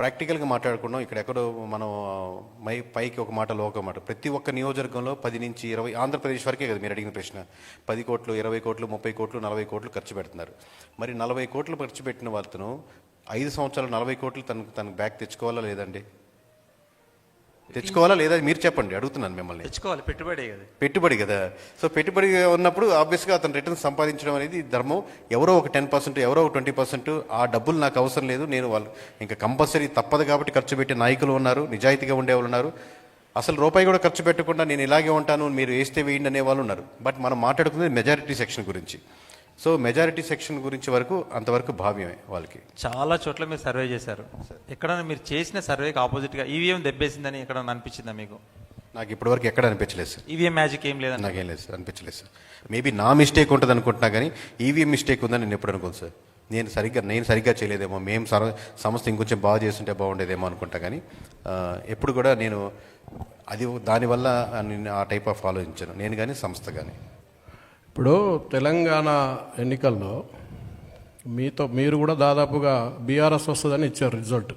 ప్రాక్టికల్గా మాట్లాడుకున్నాం. ఇక్కడ ఎక్కడో మనం మై పైకి ఒక మాట లోక మాట. ప్రతి ఒక్క నియోజకవర్గంలో పది నుంచి ఇరవై ఆంధ్రప్రదేశ్ వరకే కదా మీరు అడిగిన ప్రశ్న. పది కోట్లు ఇరవై కోట్లు ముప్పై కోట్లు నలభై కోట్లు ఖర్చు పెడుతున్నారు. మరి నలభై కోట్లు ఖర్చు పెట్టిన వాళ్ళను ఐదు సంవత్సరాలు నలభై కోట్లు తనకు తనకు బ్యాక్ తెచ్చుకోవాలా లేదండి? తెచ్చుకోవాలా లేదా మీరు చెప్పండి అడుగుతున్నాను మిమ్మల్ని. తెచ్చుకోవాలి పెట్టుబడి కదా. పెట్టుబడి కదా. సో పెట్టుబడి ఉన్నప్పుడు ఆబ్వియస్గా అతను రిటర్న్ సంపాదించడం అనేది ధర్మం. ఎవరో ఒక టెన్ పర్సెంట్ ఎవరో ఒక ట్వంటీ పర్సెంట్ ఆ డబ్బులు నాకు అవసరం లేదు నేను వాళ్ళు ఇంకా కంపల్సరీ తప్పదు కాబట్టి ఖర్చు పెట్టే నాయకులు ఉన్నారు నిజాయితీగా ఉండేవాళ్ళు ఉన్నారు. అసలు రూపాయి కూడా ఖర్చు పెట్టకుండా నేను ఇలాగే ఉంటాను మీరు వేస్తే వేయండి అనే వాళ్ళు ఉన్నారు. బట్ మనం మాట్లాడుకునేది మెజారిటీ సెక్షన్ గురించి. సో మెజారిటీ సెక్షన్ గురించి వరకు అంతవరకు భావ్యమే వాళ్ళకి. చాలా చోట్ల మీరు సర్వే చేశారు. ఎక్కడైనా మీరు చేసిన సర్వేకి ఆపోజిట్గా ఈవీఎం దెబ్బేసిందని ఎక్కడైనా అనిపించిందా మీకు? నాకు ఇప్పటివరకు ఎక్కడ అనిపించలేదు సార్. ఈవీఎం మ్యాజిక్ ఏం లేదని నాకేం లేదు సార్ అనిపించలేదు సార్. మేబీ నా మిస్టేక్ ఉంటుంది అనుకుంటున్నా కానీ ఈవీఎం మిస్టేక్ ఉందని నేను ఎప్పుడు అనుకోను సార్. నేను సరిగ్గా నేను సరిగ్గా చేయలేదేమో మేము సర సంస్థ ఇంకొంచెం బాగా చేస్తుంటే బాగుండేదేమో అనుకుంటా కానీ ఎప్పుడు కూడా నేను అది దానివల్ల నేను ఆ టైప్ ఆఫ్ ఆలోచించాను. నేను కానీ సంస్థ కానీ. ఇప్పుడు తెలంగాణ ఎన్నికల్లో మీతో మీరు కూడా దాదాపుగా బీఆర్ఎస్ వస్తుందని ఇచ్చారు రిజల్ట్.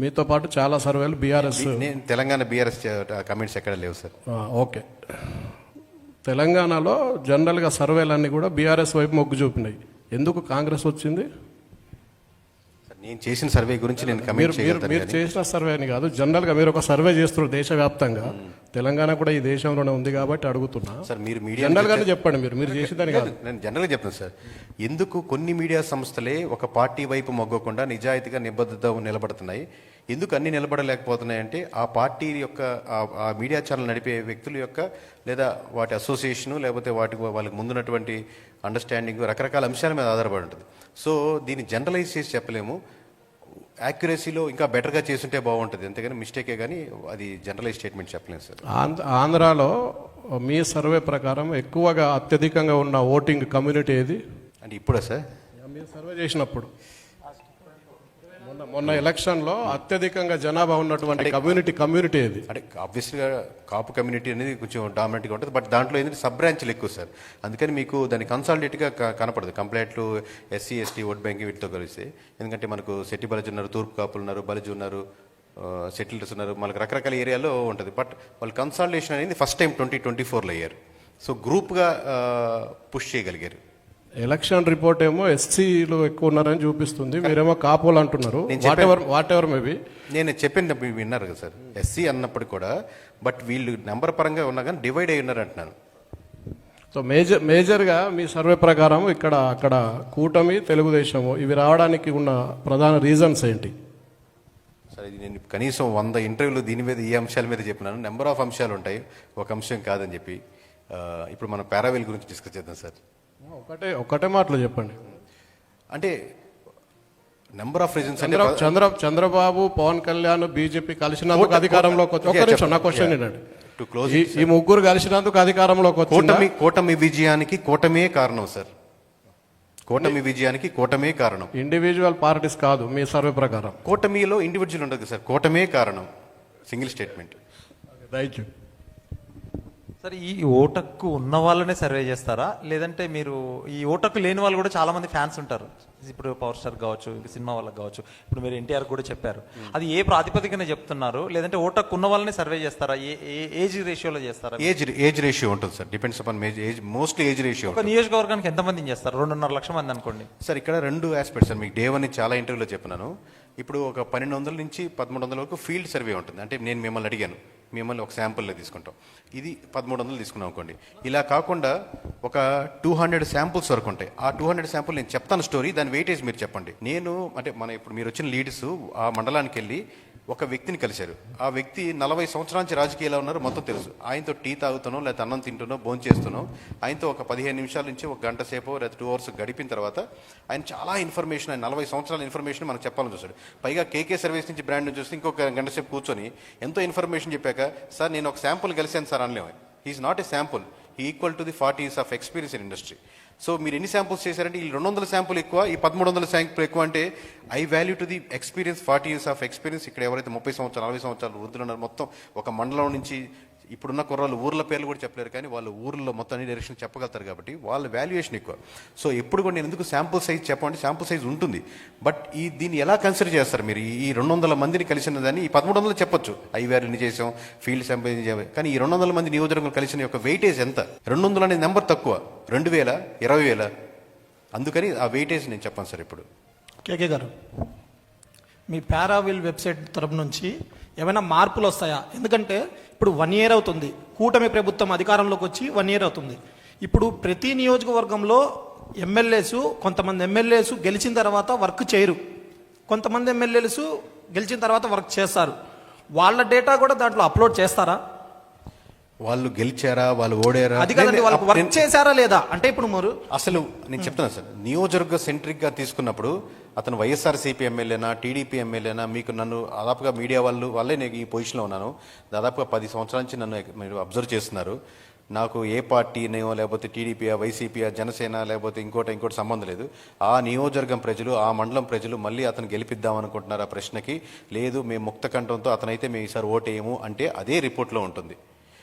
మీతో పాటు చాలా సర్వేలు బీఆర్ఎస్ నేను తెలంగాణ బీఆర్ఎస్ కమెంట్స్ ఎక్కడ లేవు సార్? ఓకే. తెలంగాణలో జనరల్గా సర్వేలన్నీ కూడా బీఆర్ఎస్ వైపు మొగ్గు చూపినాయి. ఎందుకు కాంగ్రెస్ వచ్చింది? నేను చేసిన సర్వే గురించి నేను మీరు కమెంట్ మీరు చేసిన సర్వే అని కాదు జనరల్గా మీరు ఒక సర్వే చేస్తున్నారు దేశవ్యాప్తంగా. తెలంగాణ కూడా ఈ దేశంలోనే ఉంది కాబట్టి అడుగుతున్నా. సార్ మీరు మీడియా జనరల్గానే చెప్పండి మీరు మీరు చేసేదాన్ని కాదు. నేను జనరల్గా చెప్తాను సార్. ఎందుకు కొన్ని మీడియా సంస్థలే ఒక పార్టీ వైపు మొగ్గకుండా నిజాయితీగా నిబద్ధత నిలబడుతున్నాయి? ఎందుకు అన్ని నిలబడలేకపోతున్నాయి అంటే ఆ పార్టీ యొక్క ఆ- మీడియా ఛానల్ నడిపే వ్యక్తుల యొక్క లేదా వాటి అసోసియేషను లేకపోతే వాటి వాళ్ళకి ముందున్నటువంటి అండర్స్టాండింగ్ రకరకాల అంశాల మీద ఆధారపడి ఉంటుంది. సో దీన్ని జనరలైజ్ చేసి చెప్పలేము. యాక్యురసీలో ఇంకా బెటర్గా చేసుంటే బాగుంటుంది. అంతేగాని మిస్టేకే కానీ అది జనరలైజ్ స్టేట్మెంట్ చెప్పలేము సార్. ఆంధ్ర ఆంధ్రాలో మీ సర్వే ప్రకారం ఎక్కువగా అత్యధికంగా ఉన్న ఓటింగ్ కమ్యూనిటీ ఏది? అంటే ఇప్పుడా సార్? మీరు సర్వే చేసినప్పుడు. మొన్న మొన్న ఎలక్షన్లో అత్యధికంగా జనాభా ఉన్నటువంటి కమ్యూనిటీ కమ్యూనిటీ ఏది? అంటే ఆబ్వియస్గా కాపు కమ్యూనిటీ అనేది కొంచెం డామినెంట్గా ఉంటుంది బట్ దాంట్లో ఏంటంటే సబ్ బ్రాంచ్లు ఎక్కువ సార్. అందుకని మీకు దాని కన్సాలిడేట్గా కనపడదు. Complete SC ST vote bank వీటితో కలిసి. ఎందుకంటే మనకు సెట్టి బలజ్ ఉన్నారు తూర్పు కాపులు ఉన్నారు బలజ్ ఉన్నారు సెటిల్స్ ఉన్నారు. మనకు రకరకాల ఏరియాలో ఉంటుంది. బట్ వాళ్ళు కన్సాలిడేషన్ అనేది ఫస్ట్ టైం ట్వంటీ ట్వంటీ ఫోర్లో అయ్యారు. సో గ్రూప్గా పుష్ చేయగలిగారు. ఎలక్షన్ రిపోర్ట్ ఏమో ఎస్సీలు ఎక్కువ ఉన్నారని చూపిస్తుంది. మీరేమో కాపోలు అంటున్నారు. నేను whatever whatever maybe నేను చెప్పింది మీరు విన్నారు కదా సార్. ఎస్సీ అన్నప్పుడు కూడా బట్ వీళ్ళు నెంబర్ పరంగా ఉన్నా కానీ డివైడ్ అయి ఉన్నారు అంటున్నాను. సో మేజర్ మేజర్గా మీ సర్వే ప్రకారం ఇక్కడ అక్కడ కూటమి తెలుగుదేశము ఇవి రావడానికి ఉన్న ప్రధాన రీజన్స్ ఏంటి? సరే ఇది నేను కనీసం వంద ఇంటర్వ్యూలు దీని మీద ఈ అంశాల మీద చెప్పినాను. నెంబర్ ఆఫ్ అంశాలు ఉంటాయి. ఒక అంశం కాదని చెప్పి ఇప్పుడు మనం పారావెల్ గురించి డిస్కస్ చేద్దాం సార్. ఒకటే ఒకటే మాటలో చెప్పండి. అంటే నెంబర్ ఆఫ్ రీజన్స్ అంటే చంద్ర చంద్ర చంద్రబాబు పవన్ కళ్యాణ్ బీజేపీ కలిసినందుకు అధికారంలోకి వచ్చి నా క్వశ్చన్ ఏంటండి ఈ- ముగ్గురు కలిసినందుకు అధికారంలోకి వచ్చి కూటమి కూటమి విజయానికి కూటమే కారణం సార్ కూటమి విజయానికి కూటమే కారణం. ఇండివిజువల్ పార్టీస్ కాదు మీ సర్వే ప్రకారం. కూటమిలో ఇండివిజువల్ ఉండదు సార్ కూటమే కారణం. సింగిల్ స్టేట్మెంట్ రైట్ సరే ఈ ఓటక్కు ఉన్న వాళ్ళనే సర్వే చేస్తారా? లేదంటే మీరు ఈ ఓటక్కు లేని వాళ్ళు కూడా చాలా మంది ఫ్యాన్స్ ఉంటారు. ఇప్పుడు పవర్ స్టార్ కావచ్చు సినిమా వాళ్ళకి కావచ్చు. ఇప్పుడు మీరు ఎన్టీఆర్ కూడా చెప్పారు. అది ఏ ప్రాతిపదికన చెప్తున్నారు? లేదంటే ఓటక్కు ఉన్న వాళ్ళనే సర్వే చేస్తారా? ఏ ఏ ఏజ్ రేషియోలో చేస్తారా? ఏజ్ ఏజ్ రేషియో ఉంటుంది sir. Depends upon age mostly age ratio ఒక నియోజకవర్గానికి ఎంతమందిని చేస్తారు? రెండున్నర లక్షల మంది అనుకోండి. సార్ ఇక్కడ రెండు ఆస్పెక్ట్స్ సార్. మీకు డే వన్ చాలా ఇంటర్వ్యూలో చెప్పినాను. ఇప్పుడు ఒక పన్నెండు వందల నుంచి పదమూడు వందల వరకు ఫీల్డ్ సర్వే ఉంటుంది. అంటే నేను మిమ్మల్ని అడిగాను. మిమ్మల్ని ఒక శాంపుల్లో తీసుకుంటాం. ఇది పదమూడు వందలు తీసుకున్నాం అనుకోండి. ఇలా కాకుండా ఒక టూ హండ్రెడ్ శాంపుల్స్ వరకు ఉంటాయి. ఆ టూ హండ్రెడ్ శాంపుల్ నేను చెప్తాను స్టోరీ దాని వెయిటేజ్ మీరు చెప్పండి. నేను అంటే మన ఇప్పుడు మీరు వచ్చిన లీడర్స్ ఆ మండలానికి వెళ్ళి ఒక వ్యక్తిని కలిశారు. ఆ వ్యక్తి నలభై సంవత్సరాల నుంచి రాజకీయాల్లో ఉన్నారు మొత్తం తెలుసు. ఆయనతో టీ తాగుతానో లేకపోతే అన్నం తింటునో భోజనం చేస్తున్నాం ఆయనతో ఒక పదిహేను నిమిషాల నుంచి ఒక గంట సేపు లేదా టూ అవర్స్ గడిపిన తర్వాత ఆయన చాలా ఇన్ఫర్మేషన్ ఆయన నలభై సంవత్సరాల ఇన్ఫర్మేషన్ మనకు చెప్పాలని చూస్తాడు పైగా కేకే సర్వీస్ నుంచి బ్రాండ్ నుంచి చూస్తే ఇంకొక గంట సేపు కూర్చొని ఎంతో ఇన్ఫర్మేషన్ చెప్పాక సార్ నేను ఒక శాంపుల్ గెలిచాను సార్ అనలేము. He is not a sample equal to the forty years of experience in industry so మీరు ఎన్ని శాంపుల్స్ చేశారంటే ఈ రెండు వందల శాంపుల్ ఎక్కువ ఈ పదమూడు వందల శాంపుల్ ఎక్కువ అంటే I value to the experience forty years of experience ఇక్కడ ఎవరైతే ముప్పై సంవత్సరాలు నలభై సంవత్సరాలు వృద్ధులు ఉన్నారో మొత్తం ఒక మండలం నుంచి ఇప్పుడున్న కుర్రాళ్ళు ఊర్ల పేర్లు కూడా చెప్పలేరు కానీ వాళ్ళు ఊర్లో మొత్తం అన్ని డైరెక్షన్ చెప్పగలుగుతారు కాబట్టి వాళ్ళ వాల్యుయేషన్ ఎక్కువ. సో ఎప్పుడు కూడా నేను ఎందుకు శాంపుల్ సైజ్ చెప్పండి శాంపుల్ సైజ్ ఉంటుంది. బట్ ఈ దీన్ని ఎలా కన్సిడర్ చేస్తారు మీరు? ఈ రెండు వందల మందిని కలిసిన దాన్ని ఈ పదమూడు వందలు చెప్పొచ్చు ఐవీఆర్ ఎన్ని చేసాం ఫీల్డ్ శాంపుల్ కానీ ఈ రెండు వందల మంది నియోజకవర్గం కలిసిన యొక్క వెయిటేజ్ ఎంత? రెండు వందలు అనేది నెంబర్ తక్కువ. రెండు వేల ఇరవై వేల. అందుకని ఆ వెయిటేజ్ నేను చెప్పాను సార్ ఇప్పుడు. కేకే గారు మీ పారావిల్ వెబ్సైట్ తరపు నుంచి ఏమైనా మార్పులు వస్తాయా? ఎందుకంటే ఇప్పుడు వన్ ఇయర్ అవుతుంది. కూటమి ప్రభుత్వం అధికారంలోకి వచ్చి వన్ ఇయర్ అవుతుంది. ఇప్పుడు ప్రతి నియోజకవర్గంలో ఎమ్మెల్యేస్ కొంతమంది ఎమ్మెల్యేస్ గెలిచిన తర్వాత వర్క్ చేయరు. కొంతమంది ఎమ్మెల్యేస్ గెలిచిన తర్వాత వర్క్ చేస్తారు. వాళ్ళ డేటా కూడా దాంట్లో అప్లోడ్ చేస్తారా? వాళ్ళు గెలిచారా వాళ్ళు ఓడారా? అది కదండి నేను- వాళ్ళకి వర్క్ చేశారా లేదా? అంటే ఇప్పుడు మరి అసలు నేను చెప్తున్నాను సార్ నియోజకవర్గ సెంట్రిక్గా తీసుకున్నప్పుడు అతను వైఎస్ఆర్సీపీ ఎమ్మెల్యేనా టీడీపీ ఎమ్మెల్యేనా మీకు నన్ను దాదాపుగా మీడియా వాళ్ళు వాళ్ళే నేను ఈ పొజిషన్లో ఉన్నాను. దాదాపుగా పది సంవత్సరాల నుంచి నన్ను మీరు అబ్జర్వ్ చేస్తున్నారు. నాకు ఏ పార్టీనేమో లేకపోతే టీడీపీయా వైసీపీయా జనసేన లేకపోతే ఇంకోటి ఇంకోటి సంబంధం లేదు. ఆ నియోజకవర్గం ప్రజలు ఆ మండలం ప్రజలు మళ్ళీ అతను గెలిపిద్దామనుకుంటున్నారు ఆ ప్రశ్నకి. లేదు మేము ముక్త కంఠంతో అతనైతే మేము ఈసారి ఓటేయము అంటే అదే రిపోర్ట్లో ఉంటుంది.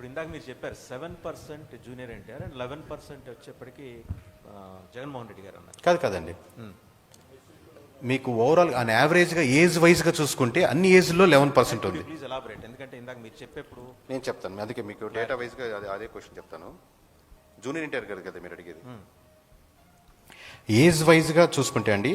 ఇప్పుడు ఇందాక మీరు చెప్పారు seven percent junior NTR and eleven percent వచ్చేప్పటికి జగన్మోహన్ రెడ్డి గారు అన్నారు. కాదు కాదండి. మీకు ఓవరాల్ అన్ యావరేజ్గా ఏజ్ వైజ్గా చూసుకుంటే అన్ని ఏజ్లో లెవెన్ పర్సెంట్ ఉంది. ప్లీజ్ ఎలాబరేట్ ఎందుకంటే ఇందాక మీరు చెప్పేప్పుడు నేను చెప్తాను. అందుకే మీకు డేటా వైజ్గా అదే అదే క్వశ్చన్ చెప్తాను. జూనియర్ ఇంటర్ గారు కదా మీరు అడిగేది. ఏజ్ వైజ్గా చూసుకుంటే అండి